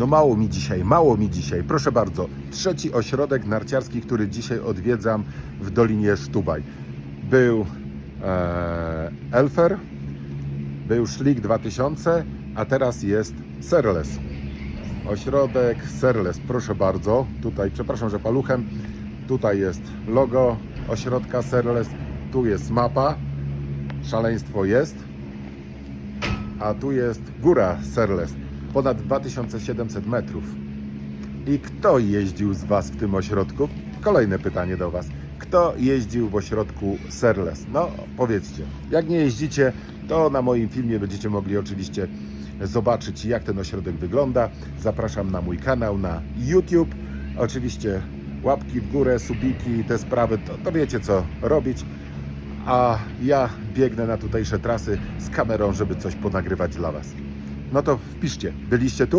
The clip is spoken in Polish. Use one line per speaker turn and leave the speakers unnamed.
No mało mi dzisiaj, mało mi dzisiaj. Proszę bardzo, trzeci ośrodek narciarski, który dzisiaj odwiedzam w Dolinie Sztubaj. Był e, Elfer, był Szlik 2000, a teraz jest Serles. Ośrodek Serles, proszę bardzo. Tutaj, przepraszam, że paluchem. Tutaj jest logo ośrodka Serles, tu jest mapa. Szaleństwo jest. A tu jest góra Serles, ponad 2700 metrów. I kto jeździł z Was w tym ośrodku? Kolejne pytanie do Was. Kto jeździł w ośrodku Serles? No, powiedzcie. Jak nie jeździcie, to na moim filmie będziecie mogli oczywiście zobaczyć, jak ten ośrodek wygląda. Zapraszam na mój kanał na YouTube. Oczywiście łapki w górę, subiki te sprawy, to, to wiecie co robić. A ja biegnę na tutejsze trasy z kamerą, żeby coś ponagrywać dla Was. No to wpiszcie, byliście tu?